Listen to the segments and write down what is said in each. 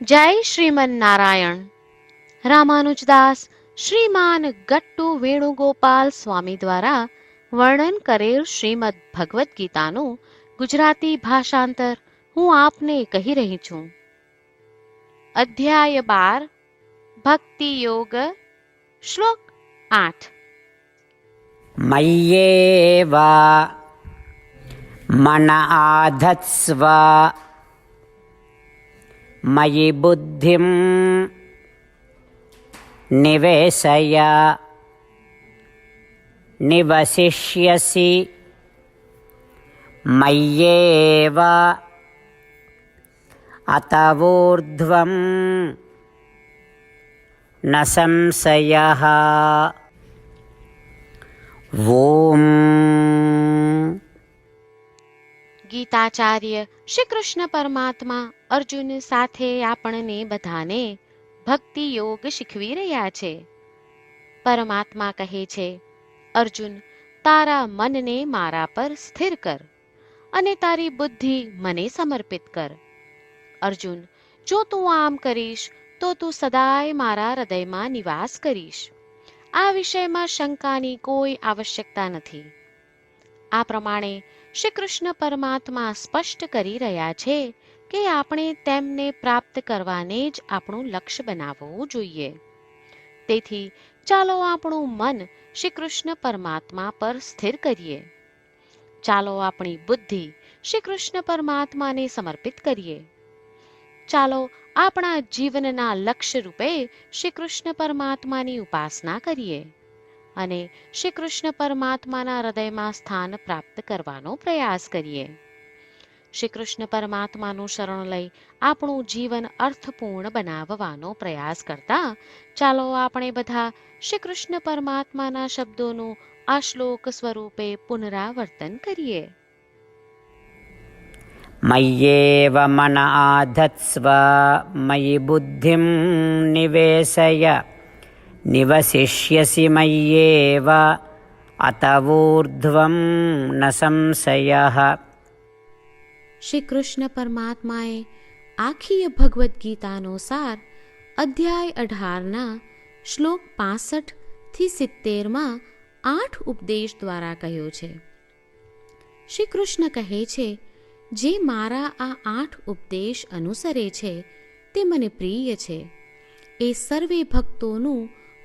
જય શ્રીમન નારાયણ રામાનુજદાસ શ્રીમાન ગટ્ટુ વેણુગોપાલ સ્વામી દ્વારા વર્ણન કરેલ શ્રીમદ ભગવદ્ ગીતાનું ગુજરાતી ભાષાંતર હું આપને કહી રહી છું. અધ્યાય બાર, ભક્તિ યોગ, શ્લોક આઠ. મય્યેવા મન આધત્સ્વા మయి బుద్ధిం నివేశయ నివసిష్యసి మయ్యేవ అతవూర్ధ్వం న సంశయ ఓం. ગીતાચાર્ય શ્રી કૃષ્ણ પરમાત્મા અર્જુન સાથે આપણને બધાને ભક્તિ યોગ શીખવી રહ્યા છે. પરમાત્મા કહે છે, અર્જુન, તારા મનને મારા પર સ્થિર કર અને તારી બુદ્ધિ મને સમર્પિત કર. અર્જુન, જો તું આમ કરીશ, તો તું સદાય મારા હૃદયમાં નિવાસ કરીશ. આ વિષયમાં શંકાની કોઈ આવશ્યકતા નથી. આ પ્રમાણે શ્રી કૃષ્ણ પરમાત્મા સ્પષ્ટ કરી રહ્યા છે કે આપણે તેમને પ્રાપ્ત કરવાને જ આપણું લક્ષ્ય બનાવવું જોઈએ. તેથી ચાલો આપણું મન શ્રી કૃષ્ણ પરમાત્મા પર સ્થિર કરીએ. ચાલો આપણી બુદ્ધિ શ્રી કૃષ્ણ પરમાત્માને સમર્પિત કરીએ. ચાલો આપણા જીવનના લક્ષ્ય રૂપે શ્રી કૃષ્ણ પરમાત્માની ઉપાસના કરીએ. અને શ્રી કૃષ્ણ પરમાત્માના હૃદયમાં સ્થાન પ્રાપ્ત કરવાનો પ્રયાસ કરીએ શ્રી કૃષ્ણ પરમાત્માનું શરણ લઈ આપણું જીવન અર્થપૂર્ણ બનાવવાનો પ્રયાસ કરતા ચાલો આપણે બધા શ્રી કૃષ્ણ પરમાત્માના શબ્દોનું આ શ્લોક સ્વરૂપે પુનરાવર્તન કરીએ मय्येव मन आधत्स्व मयि बुद्धिं निवेशय निवसिष्यसि मय्येव अत ऊर्ध्वं न संशयः શ્રી કૃષ્ણ પરમાત્માએ આખી ભગવદ્ ગીતાનો સાર અધ્યાય અઢારના શ્લોક પાસઠ થી સિત્તેરમાં આઠ ઉપદેશ દ્વારા કહ્યો છે શ્રી કૃષ્ણ કહે છે જે મારા આ આઠ ઉપદેશ અનુસરે છે તે મને પ્રિય છે એ સર્વે ભક્તોનું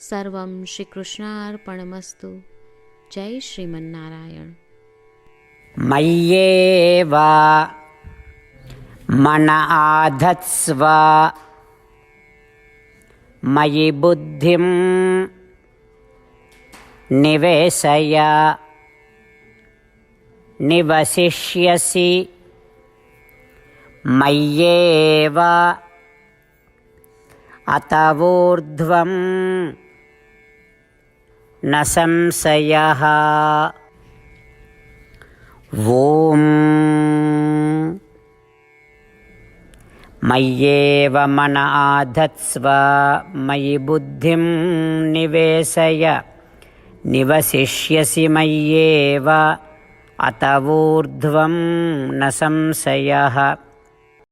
సర్వం శ్రీకృష్ణార్పణమస్తు. జై శ్రీమన్నారాయణ. మయ్యేవ మన ఆధత్స్వ మయి బుద్ధిం నివేశయ నివసిష్యసి మయ్యేవ అతవూర్ధ్వం न संशयः ॐ मय्येव मन आधत्स्व मयि बुद्धिं निवेशय निवसिष्यसि मय्येव अतवोर्ध्वं न संशयः